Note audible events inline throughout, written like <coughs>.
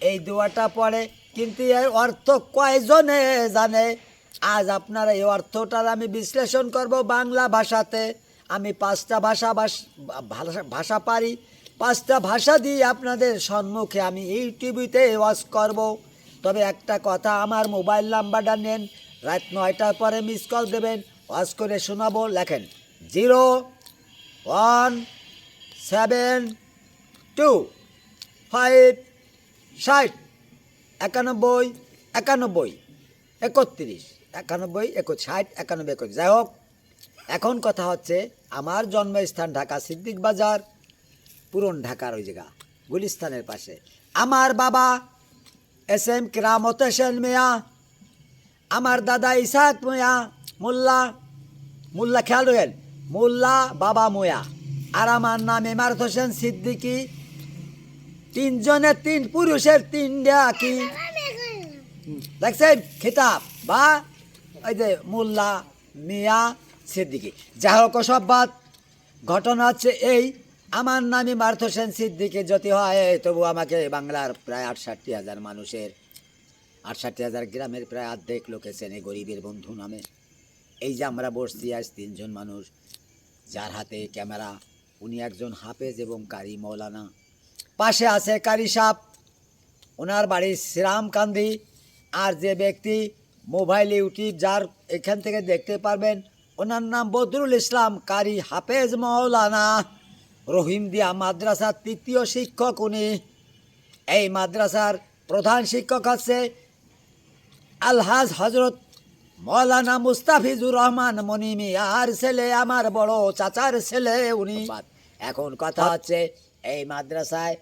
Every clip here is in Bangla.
এই দোয়াটা পড়ে, কিন্তু এর অর্থ কয়জনে জানে? আজ আপনারা এই অর্থটার আমি বিশ্লেষণ করব বাংলা ভাষাতে। আমি পাঁচটা ভাষা ভাষ- পারি। পাঁচটা ভাষা দিয়ে আপনাদের সম্মুখে আমি ইউটিউবিতে ওয়াজ করব। তবে একটা কথা, আমার মোবাইল নাম্বারটা নেন, রাত নয়টার পরে মিস কল দেবেন ওয়াজ করে শোনাবো। লেখেন, zero one seven two five ষাট, একানব্বই একানব্বই, একত্রিশ, একানব্বই একো ষাট, একানব্বই একত্রিশ যাই হোক, এখন কথা হচ্ছে আমার জন্মস্থান ঢাকা সিদ্দিক বাজার, পুরন ঢাকার ওই জায়গা, গুলিস্তানের পাশে। আমার বাবা এস এম কিরামত হোসেন মিয়া, আমার দাদা ইসাক মিয়া, মোল্লা মোল্লা খেয়াল রাখেন মোল্লা বাবা মোয়া। আর আমার নাম ইমারত হোসেন সিদ্দিকি তিনজনের তিন, পুরুষের তিন কি? দেখছেন, খেতাব, বা ওই যে মোল্লা, মিয়া, সিদ্দিকি। যা হোক, সব বাদ। ঘটনা হচ্ছে এই, আমার নামই মার্থ হোসেন সিদ্দিকি, যদি হয় তবু আমাকে বাংলার প্রায় আটষট্টি হাজার মানুষের, আটষট্টি হাজার গ্রামের প্রায় অর্ধেক লোকে চেনে গরিবের বন্ধু নামে। এই যে আমরা বসছি আজ তিনজন মানুষ, যার হাতে ক্যামেরা, উনি একজন হাফেজ এবং কারি মৌলানা। পাশে আছে কারি সাপ। ওনার বাড়ি শ্রীরামকান্দি। আর যে ব্যক্তি মোবাইল ইউটিউব যার এখান থেকে দেখতে পারবেন ওনার নাম বদরুল ইসলাম কারি হাফেজ মৌলানা রহিম দিয়া মাদ্রাসার তৃতীয় শিক্ষক উনি। এই মাদ্রাসার প্রধান শিক্ষক আছে আলহাজ হজরত মৌলানা মুস্তাফিজুর রহমান মনিমি আর ছেলে আমার বড় চাচার ছেলে উনি। এখন কথা হচ্ছে এই মাদ্রাসায়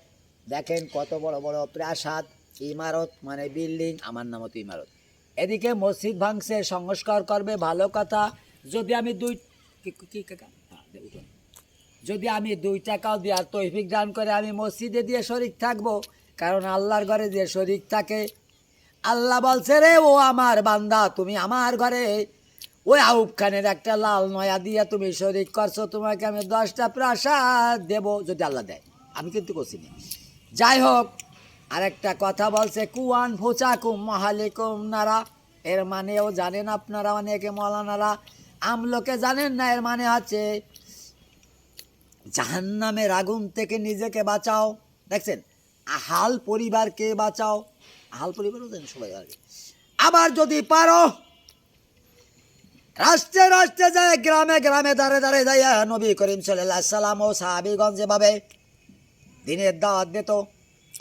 দেখেন কত বড় বড় প্রাসাদ, ইমারত মানে বিল্ডিং, আমার নামও তো ইমারত। এদিকে মসজিদ ভাঙছে, সংস্কার করবে, ভালো কথা। যদি আমি দুই কি-? হ্যাঁ। যদি আমি দুই টাকাও দেওয়ার তৈফিক দান করে আমি মসজিদে দিয়ে শরিক থাকব, কারণ আল্লাহর ঘরে যে শরিক থাকে। আল্লাহ বলছে রে, ও আমার বান্দা, তুমি আমার ঘরে। ওই আউব খানের একটা লাল নয়া দিয়ে তুমি শরিক করছ, তোমাকে আমি দশটা প্রাসাদ দেব, যদি আল্লাহ দেয়। আমি কিন্তু করছি না। যাই হোক আরেকটা কথা বলছে, কুয়ান ফুচাকুম মহালিকুম নারা। এর মানেও জানেন আপনারা অনেকে মলানারা। আমলোকে জানেন না, এর মানে হচ্ছে জাহান্নামের আগুন থেকে নিজেকে বাঁচাও। দেখছেন, আহাল পরিবারকে বাঁচাও। আহাল পরিবারও জানেন সবাই আবার যদি পারো, রাষ্ট্রে রাষ্ট্রে যায়, গ্রামে গ্রামে দাঁড়ে দাঁড়ে যায় নবী করিম সাল্লাহ সাল্লাম ও সাহাবিগঞ্জ যেভাবে দিনের দাওয়াত দিত,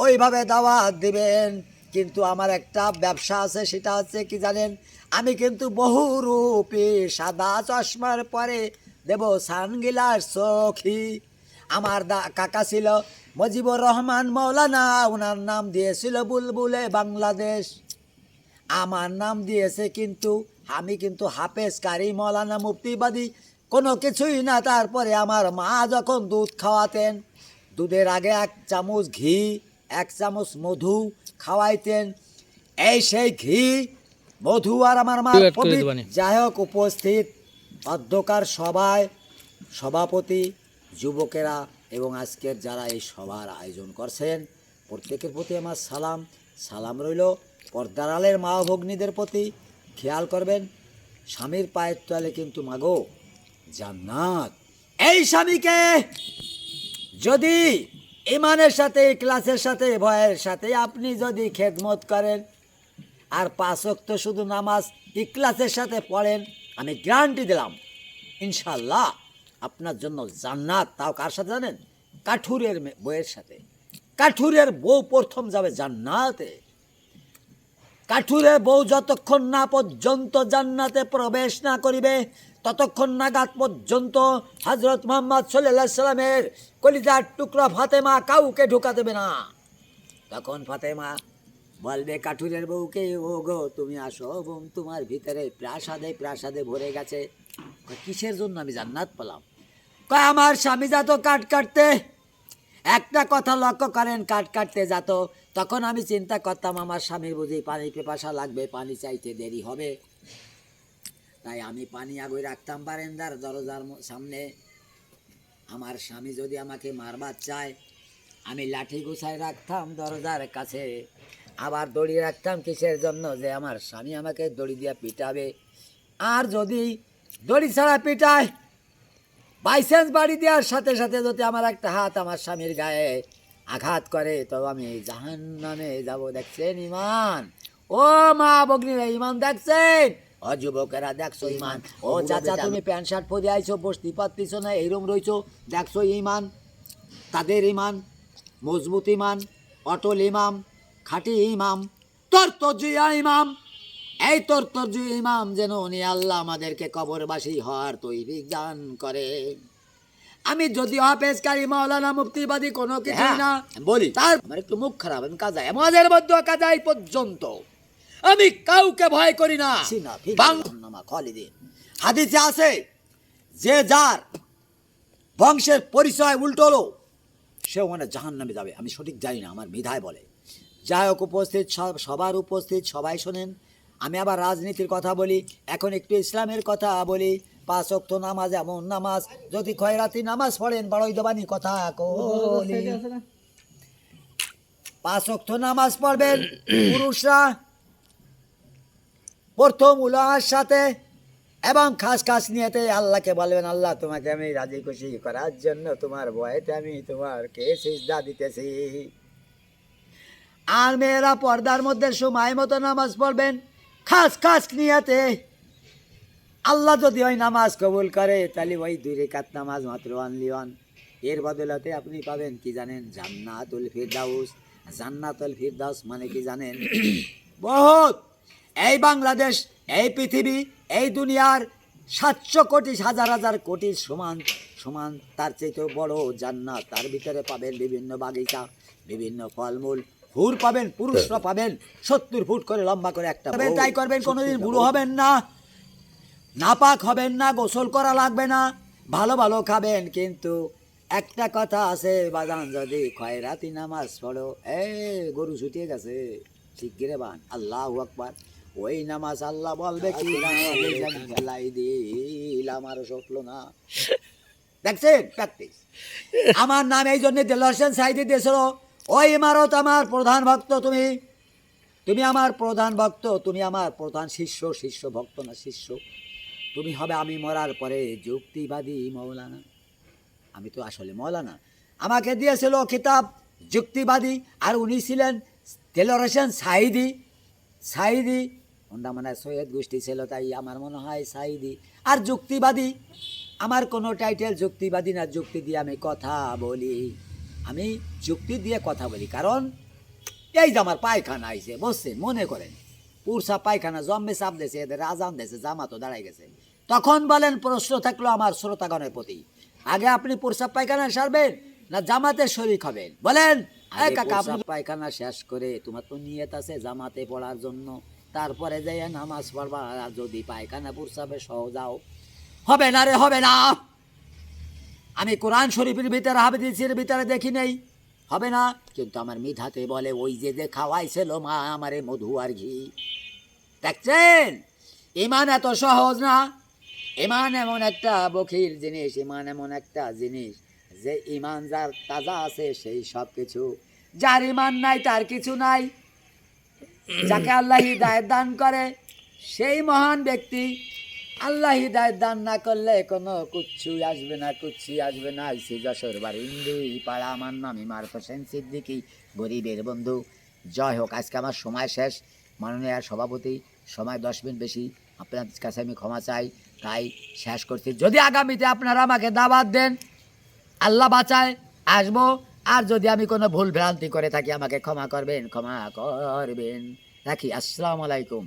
ওইভাবে দাওয়াত দিবেন। কিন্তু আমার একটা ব্যবসা আছে, সেটা হচ্ছে কি জানেন? আমি কিন্তু বহুরূপী সাদা চশমার পরে দেব সানগিলাস সখী আমার দা, কাকা ছিল মজিবুর রহমান, মৌলানা ওনার নাম দিয়েছিল বুলবুলে বাংলাদেশ। আমার নাম দিয়েছে কিন্তু, আমি কিন্তু হাফেজ কারি, মৌলানা মুক্তিবাদী কোনো কিছুই না। তারপরে আমার মা যখন দুধ খাওয়াতেন দুধের আগে এক চামচ ঘি এক চামচ মধু খাওয়াইতেন। এই সেই ঘি মধু আর আমার মা। যাই হোক উপস্থিত অধ্যকার সভায় সভাপতি যুবকেরা এবং আজকের যারা এই সভার আয়োজন করছেন প্রত্যেকের প্রতি আমার সালাম। সালাম রইল পর্দার আলের মা ভগ্নীদের প্রতি। খেয়াল করবেন স্বামীর পায়ের তলে কিন্তু মাগো জান্নাত। এই স্বামীকে যদি ইমানের সাথে ক্লাসের সাথে, ভয়ের সাথে আপনি যদি খেদমত করেন, আর পাঁচ ওয়াক্ত শুধু নামাজ ইকলাসের সাথে পড়েন, আমি গ্যারান্টি দিলাম ইনশাল্লাহ আপনার জন্য জান্নাত। তাও কার সাথে জানেন? কাঠুরের বউয়ের সাথে। কাঠুরের বউ প্রথম যাবে জান্নাতে। কাঠুরের বউ যতক্ষণ না পর্যন্ত জান্নাতে প্রবেশ না করিবে, ততক্ষণ নাগাদ পর্যন্ত হজরত মোহাম্মদ সাল্লাহ সাল্লামের কলিজার টুকরা ফাতেমা কাউকে ঢোকা দেবে না। তখন ফাতেমা বলবে, কাঠুরের বউকে ও গো তুমি আসো, বোন, তোমার ভিতরে প্রাসাদে প্রাসাদে ভরে গেছে। কিসের জন্য আমি জান্নাত পেলাম? কয়, আমার স্বামী যাতো কাঠ কাটতে। একটা কথা লক্ষ্য করেন, কাঠ কাটতে যেত। তখন আমি চিন্তা করতাম, আমার স্বামীর বুঝি পানি পেপাসা লাগবে, পানি চাইতে দেরি হবে। তাই আমি পানি আগুই রাখতাম বারেন্দার দরজার সামনে। আমার স্বামী যদি আমাকে মারবার চায়, আমি লাঠি গুছায় রাখতাম দরজার কাছে। আবার দড়ি রাখতাম কিসের জন্য যে আমার স্বামী আমাকে দড়ি দিয়ে পিটাবে? আর যদি দড়ি ছাড়া পিটায়, বাইসেন্স বাড়ি দেওয়ার সাথে সাথে যদি আমার একটা হাত আমার স্বামীর গায়ে আঘাত করে, তো আমি জাহান নামে যাব। দেখছেন ইমান? ও মা বগ্নিরা, ইমান দেখছেন? ও যুবকেরা দেখছ ইমান? ও চাচা তুমি প্যান্ট শার্ট পরে আইছো বসতি পাচ্ছ না এইরকম রইছো? দেখছ ইমান? তাদের ইমান মজবুত ইমান অটল ইমাম খাঁটি ইমাম তর্তজিয়া ইমাম। এই তোর তর্তজি ইমাম যেন উনি আল্লাহ আমাদেরকে কবরবাসী হওয়ার তৈরি দান করে। আমি যদি হাফেজকারী মাওলানা মুক্তিবাদী কোনো কিছু না বলি। তার আমার একটু মুখ খারাপ আমি কাজাই আমাদের মধ্যে কাজাই পর্যন্ত। আমি কাউকে ভয় করি না হাদিসে আছে যে যার বংশের পরিচয় উল্টোলো সে ওখানে জাহান নামে যাবে আমি সঠিক জানি না আমার মিধায় বলে যাই হোক উপস্থিত সব- সবার উপস্থিত সবাই শোনেন আমি আবার রাজনীতির কথা বলি এখন একটু ইসলামের কথা বলি পাঁচ অক্ত নামাজ এমন নামাজ যদি খয়রাতি নামাজ পড়েন বড়ই দেবানি কথা কলি পাঁচ অক্ত নামাজ পড়বেন পুরুষরা প্রথম উলার সাথে এবং খাস খাস নিয়েতে আল্লাহকে বলবেন, আল্লাহ, তোমাকে আমি রাজি খুশি করার জন্য তোমার ভয়েতে আমি তোমার কে সিজদা দিতেছি। আর মেয়েরা পর্দার মধ্যে সময় মতো নামাজ পড়বেন, খাস খাস নিয়াতে। আল্লাহ যদি ওই নামাজ কবুল করে, তাহলে ওই দুই রেখাত নামাজ মাত্র আনলি ওয়ানের বদলাতে আপনি পাবেন কি জানেন? জান্নাতুল ফিরদাউস। জান্নাতুল ফিরদাউস মানে কি জানেন? <coughs> বহুত। এই বাংলাদেশ এই পৃথিবী এই দুনিয়ার সাতশো কোটি হাজার হাজার কোটি সমান সমান তার চাইতেও বড় জান্নাত। তার ভিতরে পাবেন বিভিন্ন বাগিচা বিভিন্ন ফলমূল হুর পাবেন পুরুষরা পাবেন সত্তর ফুট করে লম্বা করে একটা বউ। তাই করবেন কোনোদিন বুড়ো হবেন না নাপাক হবেন না গোসল করা লাগবে না ভালো ভালো খাবেন কিন্তু একটা কথা আছে বাজান যদি খয়রাতি নামাজ পড়ো এ গরু ছুটিয়ে গেছে শিগগিরে বান আল্লাহ আকবার। ওই নামাজ আল্লাহ বলবে কি? ফেলাই দিলাম আরও সকলো না। দেখছেন? প্র্যাকটিস। আমার নাম এই জন্য দিল হোসেন সাইদি দিয়েছিল ওই ইমারত আমার প্রধান ভক্ত তুমি। তুমি আমার প্রধান ভক্ত তুমি আমার প্রধান শিষ্য শিষ্য ভক্ত না শিষ্য। তুমি হবে আমি মরার পরে যুক্তিবাদী মৌলানা। আমি তো আসলে মৌলানা। আমাকে দিয়েছিল কিতাব যুক্তিবাদী আর উনি ছিলেন তেলর হোসেন সাইদি। সাইদি ওনটা মানে সৈয়দ গোষ্ঠী ছিল তাই আমার মনে হয় সাইদি আর যুক্তিবাদী আমার কোনো টাইটেল যুক্তিবাদী না যুক্তি দিয়ে আমি কথা বলি। আমি যুক্তি দিয়ে কথা বলি কারণ এই যে আমার পায়খানা আইছে বসছেন মনে করেন পুরসা পায়খানা জম্মে চাপ দিয়েছে এদের আজান দিয়েছে জামাতও দাঁড়াই গেছে। তখন বলেন প্রশ্ন থাকল আমার শ্রোতাগণের প্রতি আগে আপনি প্রসাব পায়খানা সারবেন না জামাতে শরিক হবেন? বলেন পায়খানা শেষ করে তোমার তো নিয়ত আছে জামাতে পড়ার জন্য। তারপরে যাই নামাজ পড়বা, আর যদি পায়খানা প্রসাবে সহ যাও। হবে না রে, হবে না। আমি কোরআন শরীফের ভিতরে হাবিদিসের ভিতরে দেখি নেই। হবে না। কিন্তু আমার মিঠাতে বলে, ওই যে যে খাওয়াইছিল মা, আমারে মধু আর ঘি। দেখছেন? ইমান এত সহজ না। ইমান এমন একটা বখির জিনিস, ইমান এমন একটা জিনিস যে ইমান যার তাজা আছে সেই সব কিছু যার ইমান নাই, তার কিছু নাই। যাকে আল্লাহ হৃদায়ত দান করে, সেই মহান ব্যক্তি আল্লাহ হৃদায়ত দান না করলে কোনো কুচ্ছুই আসবে না কুচ্ছি আসবে না। আইসি যশোর বারিন্দি পাড়া আমার নাম ইমার হোসেন সিদ্দিকি, গরিবের বন্ধু। জয় হোক, আজকে আমার সময় শেষ। মাননীয় সভাপতি, সময় দশ মিনিট বেশি। আপনার কাছে আমি ক্ষমা চাই, তাই শেষ করছি। যদি আগামীতে আপনারা আমাকে দাবাত দেন, আল্লাহ বাঁচায়, আসব। আর যদি আমি কোনো ভুল ভ্রান্তি করে থাকি, আমাকে ক্ষমা করবেন ক্ষমা করবেন। রাখি, আসসালামু আলাইকুম।